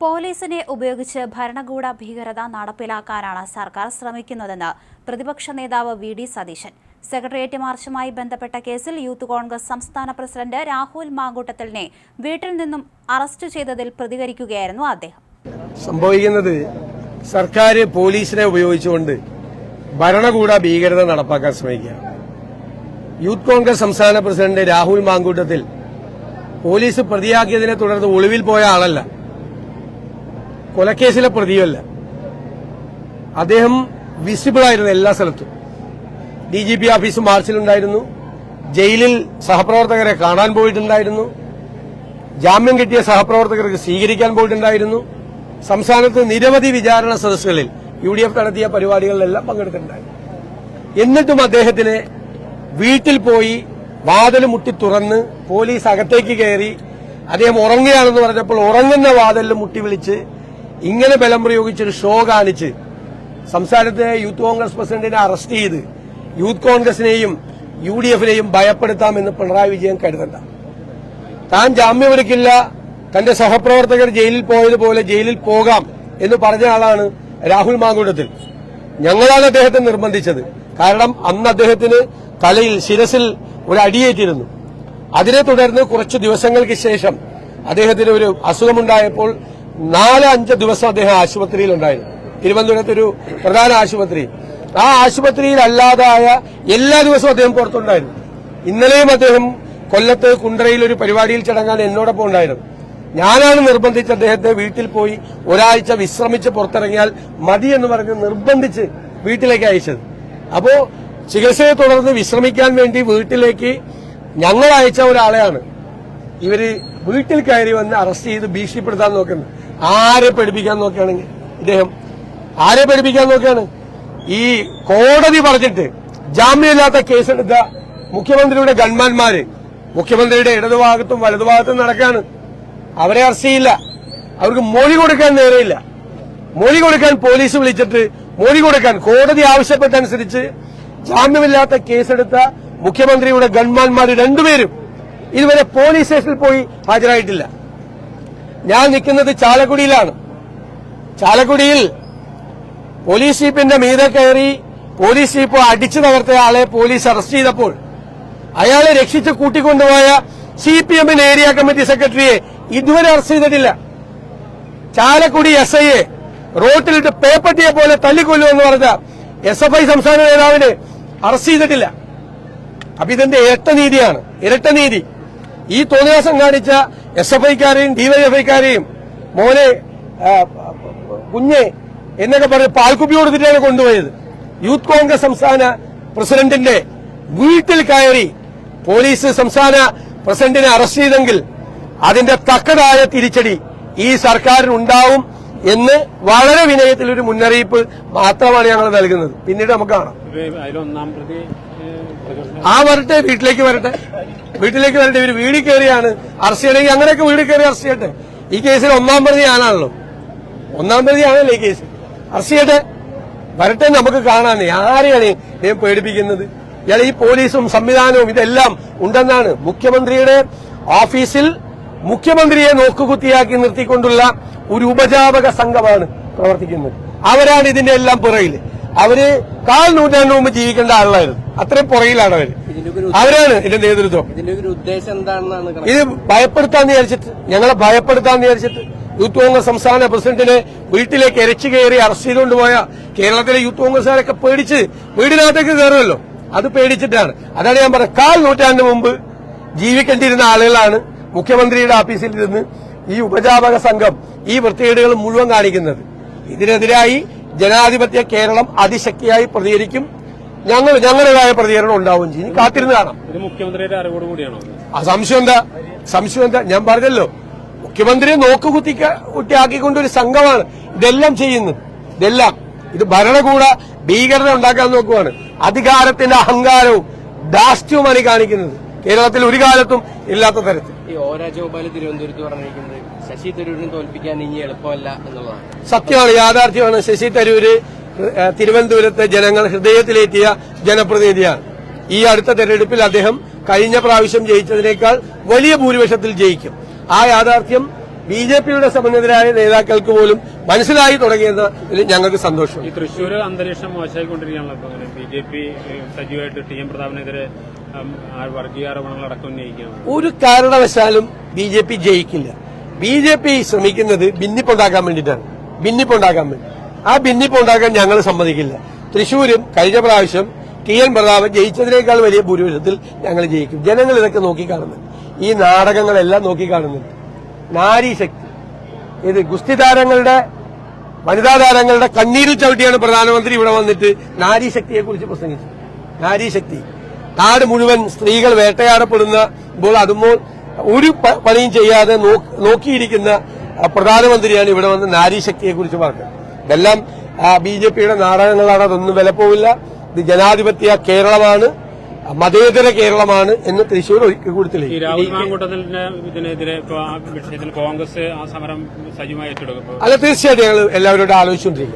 പോലീസിനെ ഉപയോഗിച്ച് ഭരണകൂട ഭീകരത നടപ്പിലാക്കാനാണ് സർക്കാർ ശ്രമിക്കുന്നതെന്ന് പ്രതിപക്ഷ നേതാവ് വി ഡി സതീശൻ. സെക്രട്ടേറിയറ്റ് മാർച്ചുമായി ബന്ധപ്പെട്ട കേസിൽ യൂത്ത് കോൺഗ്രസ് സംസ്ഥാന പ്രസിഡന്റ് രാഹുൽ മാങ്കൂട്ടത്തലിനെ വീട്ടിൽ നിന്നും അറസ്റ്റ് ചെയ്തതിൽ പ്രതികരിക്കുകയായിരുന്നു അദ്ദേഹം. സംഭവിക്കുന്നത് സർക്കാർ പോലീസിനെ ഉപയോഗിച്ചുകൊണ്ട് ഭരണകൂട ഭീകരത നടപ്പാക്കാൻ ശ്രമിക്കുക യൂത്ത് കോൺഗ്രസ് സംസ്ഥാന പ്രസിഡന്റ് രാഹുൽ മാങ്കൂട്ടത്തിൽ പോലീസ് പ്രതിയാക്കിയതിനെ തുടർന്ന് ഒളിവിൽ പോയ ആളല്ല. കൊലക്കേസിലെ പ്രതിയല്ല. അദ്ദേഹം വിസിബിൾ ആയിരുന്നു എല്ലാ സ്ഥലത്തും. ഡി ജി പി ഓഫീസ് മാർച്ചിലുണ്ടായിരുന്നു. ജയിലിൽ സഹപ്രവർത്തകരെ കാണാൻ പോയിട്ടുണ്ടായിരുന്നു. ജാമ്യം കിട്ടിയ സഹപ്രവർത്തകർക്ക് സ്വീകരിക്കാൻ പോയിട്ടുണ്ടായിരുന്നു. സംസ്ഥാനത്ത് നിരവധി വിചാരണ സദസ്സുകളിൽ യു ഡി എഫ് നടത്തിയ പരിപാടികളിലെല്ലാം പങ്കെടുത്തിട്ടുണ്ടായിരുന്നു. എന്നിട്ടും അദ്ദേഹത്തിന് വീട്ടിൽ പോയി വാതിൽ മുട്ടി തുറന്ന് പോലീസ് അകത്തേക്ക് കയറി അദ്ദേഹം ഉറങ്ങുകയാണെന്ന് പറഞ്ഞപ്പോൾ ഉറങ്ങുന്ന വാതിലിൽ മുട്ടി വിളിച്ച് ഇങ്ങനെ ബലം പ്രയോഗിച്ചൊരു ഷോ കാണിച്ച് സംസ്ഥാനത്തെ യൂത്ത് കോൺഗ്രസ് പ്രസിഡന്റിനെ അറസ്റ്റ് ചെയ്ത് യൂത്ത് കോൺഗ്രസിനെയും യു ഡി എഫിനെയും ഭയപ്പെടുത്താമെന്ന് പിണറായി വിജയൻ കരുതണ്ട. താൻ ജാമ്യമെടുക്കില്ല തന്റെ സഹപ്രവർത്തകർ ജയിലിൽ പോയതുപോലെ ജയിലിൽ പോകാം എന്ന് പറഞ്ഞ ആളാണ് രാഹുൽ മാങ്കൂട്ടത്തിൽ. ഞങ്ങളാണ് അദ്ദേഹത്തെ നിർബന്ധിച്ചത്. കാരണം അന്ന് അദ്ദേഹത്തിന് തലയിൽ ശിരസിൽ ഒരു അടിയേറ്റിരുന്നു. അതിനെ തുടർന്ന് കുറച്ച് ദിവസങ്ങൾക്ക് ശേഷം അദ്ദേഹത്തിന് ഒരു അസുഖമുണ്ടായപ്പോൾ നാല് അഞ്ച് ദിവസം അദ്ദേഹം ആശുപത്രിയിൽ ഉണ്ടായിരുന്നു തിരുവനന്തപുരത്ത് ഒരു പ്രധാന ആശുപത്രി. ആ ആശുപത്രിയിലല്ലാതായ എല്ലാ ദിവസവും അദ്ദേഹം പുറത്തുണ്ടായിരുന്നു. ഇന്നലെയും അദ്ദേഹം കൊല്ലത്ത് കുണ്ടറയിൽ ഒരു പരിപാടിയിൽ ചടങ്ങാൻ എന്നോടൊപ്പം ഉണ്ടായിരുന്നു. ഞാനാണ് നിർബന്ധിച്ച് അദ്ദേഹത്തെ വീട്ടിൽ പോയി ഒരാഴ്ച വിശ്രമിച്ച് പുറത്തിറങ്ങിയാൽ മതി എന്ന് പറഞ്ഞ് നിർബന്ധിച്ച് വീട്ടിലേക്ക് അയച്ചത്. അപ്പോ ചികിത്സയെ തുടർന്ന് വിശ്രമിക്കാൻ വേണ്ടി വീട്ടിലേക്ക് ഞങ്ങൾ അയച്ച ഒരാളെയാണ്. ഇവർ വീട്ടിൽ കയറി വന്ന് അറസ്റ്റ് ചെയ്ത് ഭീഷണിപ്പെടുത്താൻ നോക്കുന്നത്. ആരെ പഠിപ്പിക്കാൻ നോക്കുകയാണെങ്കിൽ ഇദ്ദേഹം? ആരെ പഠിപ്പിക്കാൻ നോക്കുകയാണ്? ഈ കോടതി പറഞ്ഞിട്ട് ജാമ്യമില്ലാത്ത കേസെടുത്ത മുഖ്യമന്ത്രിയുടെ ഗൺമാന്മാര് മുഖ്യമന്ത്രിയുടെ ഇടതുഭാഗത്തും വലതുഭാഗത്തും നടക്കാണ് അവരെ അറസ്റ്റ് അവർക്ക് മൊഴി കൊടുക്കാൻ നേരെയില്ല. മൊഴി കൊടുക്കാൻ പോലീസ് വിളിച്ചിട്ട് മൊഴി കൊടുക്കാൻ കോടതി ആവശ്യപ്പെട്ടനുസരിച്ച് ജാമ്യമില്ലാത്ത കേസെടുത്ത മുഖ്യമന്ത്രിയുടെ ഗൺമാന്മാർ രണ്ടുപേരും ഇതുവരെ പോലീസ് സ്റ്റേഷനിൽ പോയി ഹാജരായിട്ടില്ല. ഞാൻ നിൽക്കുന്നത് ചാലക്കുടിയിലാണ്. ചാലക്കുടിയിൽ പോലീസ് ജീപ്പിന്റെ മീതെ കയറി പോലീസ് ജീപ്പ് അടിച്ചു തകർത്ത ആളെ പോലീസ് അറസ്റ്റ് ചെയ്തപ്പോൾ അയാളെ രക്ഷിച്ച് കൂട്ടിക്കൊണ്ടുപോയ സി പി എമ്മിന് ഏരിയ കമ്മിറ്റി സെക്രട്ടറിയെ ഇതുവരെ അറസ്റ്റ് ചെയ്തിട്ടില്ല. ചാലക്കുടി എസ് ഐയെ റോട്ടിലിട്ട് പേപ്പട്ടിയെ പോലെ തല്ലിക്കൊല്ലുമെന്ന് പറഞ്ഞ എസ് എഫ് ഐ സംസ്ഥാന നേതാവിനെ അറസ്റ്റ് ചെയ്തിട്ടില്ല. അപ്പൊ ഇതിന്റെ ഇരട്ട നീതിയാണ്? ഇരട്ട നീതി. ഈ തോന്നിയാസം കാണിച്ച എസ് എഫ് ഐക്കാരെയും ഡിവൈഎഫ്ഐക്കാരെയും മോനെ കുഞ്ഞെ എന്നൊക്കെ പറഞ്ഞ് പാൽക്കുപ്പി കൊടുത്തിട്ടാണ് കൊണ്ടുപോയത്. യൂത്ത് കോൺഗ്രസ് സംസ്ഥാന പ്രസിഡന്റിന്റെ വീട്ടിൽ കയറി പോലീസ് സംസ്ഥാന പ്രസിഡന്റിനെ അറസ്റ്റ് ചെയ്തെങ്കിൽ അതിന്റെ തക്കതായ തിരിച്ചടി ഈ സർക്കാരിന് ഉണ്ടാവും എന്ന് വളരെ വിനയത്തിൽ ഒരു മുന്നറിയിപ്പ് മാത്രമാണ് ഞങ്ങൾ നൽകുന്നത്. പിന്നീട് നമുക്ക് കാണാം. ആ വരട്ടെ വീട്ടിലേക്ക് വരട്ടെ. വീട്ടിലേക്ക് വരട്ടെ ഇവർ വീട് കയറിയാണ്. അറസ്റ്റ് ചെയ്യണമെങ്കിൽ അങ്ങനെയൊക്കെ വീട് കയറി അറസ്റ്റ് ചെയ്യട്ടെ. ഈ കേസിൽ ഒന്നാം പ്രതി ഞാനാണല്ലോ ഒന്നാം പ്രതി ആണല്ലോ ഈ കേസ്. അറസ്റ്റ് ചെയ്യട്ടെ. വരട്ടെ നമുക്ക് കാണാൻ. ആരെയാണ് ഞാൻ പേടിപ്പിക്കുന്നത്? ഇയാൾ ഈ പോലീസും സംവിധാനവും ഇതെല്ലാം ഉണ്ടെന്നാണ് മുഖ്യമന്ത്രിയുടെ ഓഫീസിൽ മുഖ്യമന്ത്രിയെ നോക്കുകുത്തിയാക്കി നിർത്തിക്കൊണ്ടുള്ള ഒരു ഉപജാപക സംഘമാണ് പ്രവർത്തിക്കുന്നത്. അവരാണ് ഇതിന്റെ എല്ലാം പുറകിൽ അവർ കാൽ നൂറ്റാണ്ട് മുമ്പ് ജീവിക്കേണ്ട ആളുകളായിരുന്നു അത്രയും പുറകിലാണ് അവർ. അവരാണ് ഇതിന്റെ നേതൃത്വം. ഇതിന്റെ ഒരു ഉദ്ദേശം എന്താണെന്നാണ് ഇത് ഭയപ്പെടുത്താൻ വിചാരിച്ചിട്ട് ഞങ്ങളെ ഭയപ്പെടുത്താന്ന് വിചാരിച്ചിട്ട് യൂത്ത് കോൺഗ്രസ് സംസ്ഥാന പ്രസിഡന്റിനെ വീട്ടിലേക്ക് എരച്ചു കയറി അറസ്റ്റ് ചെയ്തുകൊണ്ട് പോയ കേരളത്തിലെ യൂത്ത് കോൺഗ്രസുകാരൊക്കെ പേടിച്ച് വീടിനകത്തേക്ക് കയറുമല്ലോ. അത് പേടിച്ചിട്ടാണ്. അതാണ് ഞാൻ പറഞ്ഞത്. കാൽ നൂറ്റാണ്ടിന് മുമ്പ് ജീവിക്കേണ്ടിയിരുന്ന ആളുകളാണ് മുഖ്യമന്ത്രിയുടെ ഓഫീസിൽ ഇരുന്ന് ഈ ഉപജാപക സംഘം ഈ വൃത്തികേടുകൾ മുഴുവൻ കാണിക്കുന്നത്. ഇതിനെതിരായി ജനാധിപത്യ കേരളം അതിശക്തിയായി പ്രതികരിക്കും. ഞങ്ങൾ ഞങ്ങളുടേതായ പ്രതികരണം ഉണ്ടാവുകയും ചെയ്യും. കാത്തിരുന്ന് കാണാം. മുഖ്യമന്ത്രിയുടെ അറിവോട് കൂടിയാണോ? ആ സംശയം എന്താ? സംശയം എന്താ? ഞാൻ പറഞ്ഞല്ലോ. മുഖ്യമന്ത്രിയെ നോക്കുകുത്തിക്ക കുട്ടിയാക്കിക്കൊണ്ട് ഒരു സംഘമാണ് ഇതെല്ലാം ചെയ്യുന്നു ഇതെല്ലാം. ഇത് ഭരണകൂട ഭീകരത ഉണ്ടാക്കാൻ നോക്കുവാണ്. അധികാരത്തിന്റെ അഹങ്കാരവും ദാസ്യവുമാണ് ഈ കാണിക്കുന്നത്. കേരളത്തിൽ ഒരു കാലത്തും ഇല്ലാത്ത തരത്തിൽ. ഈ ഓ രാജഗോപാൽ തിരുവനന്തപുരത്ത് പറഞ്ഞിരിക്കുന്നത് ശശി തരൂരിനെ തോൽപ്പിക്കാൻ ഇനി എളുപ്പമല്ല എന്നുള്ളതാണ്. സത്യമാണ് യാഥാർത്ഥ്യമാണ് ശശി തരൂര് തിരുവനന്തപുരത്തെ ജനങ്ങൾ ഹൃദയത്തിലേറ്റിയ ജനപ്രതിനിധിയാണ്. ഈ അടുത്ത തെരഞ്ഞെടുപ്പിൽ അദ്ദേഹം കഴിഞ്ഞ പ്രാവശ്യം ജയിച്ചതിനേക്കാൾ വലിയ ഭൂരിപക്ഷത്തിൽ ജയിക്കും. ആ യാഥാർത്ഥ്യം ബി ജെ പിയുടെ സമന്വിതരായ നേതാക്കൾക്ക് പോലും മനസ്സിലായി തുടങ്ങിയതിൽ ഞങ്ങൾക്ക് സന്തോഷം ഈ തൃശൂർ അന്തരീക്ഷം മോശമായിക്കൊണ്ടിരിക്കുകയാണല്ലോ അങ്ങനെ. ബി ജെ പി സജീവമായിട്ട് ടി എം പ്രതാപനെതിരെ ഉം, ആ വർഗീയ ആരോപണങ്ങളടക്കം ഉന്നയിക്കുകയാണ്. ഒരു കാരണവശാലും ബി ജെ പി ജയിക്കില്ല. ബി ജെ പി ശ്രമിക്കുന്നത് ഭിന്നിപ്പുണ്ടാക്കാൻ വേണ്ടിയിട്ടാണ്. ഭിന്നിപ്പുണ്ടാക്കാൻ വേണ്ടി. ആ ഭിന്നിപ്പ് ഉണ്ടാക്കാൻ ഞങ്ങൾ സമ്മതിക്കില്ല. തൃശൂരും കഴിഞ്ഞ പ്രാവശ്യം ടി എൻ പ്രതാപൻ ജയിച്ചതിനേക്കാൾ വലിയ ഭൂരിപക്ഷത്തിൽ ഞങ്ങൾ ജയിക്കും. ജനങ്ങൾ ഇതൊക്കെ നോക്കിക്കാണുന്നുണ്ട്. ഈ നാടകങ്ങളെല്ലാം നോക്കിക്കാണുന്നുണ്ട്. നാരീശക്തി ഇത് ഗുസ്തി താരങ്ങളുടെ വനിതാ താരങ്ങളുടെ കണ്ണീരിൽ ചവിട്ടിയാണ് പ്രധാനമന്ത്രി ഇവിടെ വന്നിട്ട് നാരീശക്തിയെ കുറിച്ച് പ്രസംഗിച്ചത്. നാരീശക്തി നാട് മുഴുവൻ സ്ത്രീകൾ വേട്ടയാടപ്പെടുന്ന ഇപ്പോൾ അതുമ്പോൾ ഒരു പണിയും ചെയ്യാതെ നോക്കിയിരിക്കുന്ന പ്രധാനമന്ത്രിയാണ് ഇവിടെ വന്ന് നാരീശക്തിയെ കുറിച്ച് പറഞ്ഞത്. ഇതെല്ലാം ബി ജെ പിയുടെ നാടകങ്ങളാണ് അതൊന്നും വിലപ്പോവില്ല ഇത് ജനാധിപത്യ കേരളമാണ് മതേതര കേരളമാണ് എന്ന് തൃശൂർ ഒരിക്കൽ കൂടി തെളിയിക്കും. രാഹുൽ മാങ്കൂട്ടത്തിന്റെ ഇതിനെതിരെ ഇപ്പൊ വിഷയത്തിൽ കോൺഗ്രസ് ആ സമരം സജീവമായി ഏറ്റെടുക്കും. ഇപ്പൊ അല്ല തീർച്ചയായിട്ടും ഞങ്ങൾ എല്ലാവരോടും ആലോചിച്ചുകൊണ്ടിരിക്കും.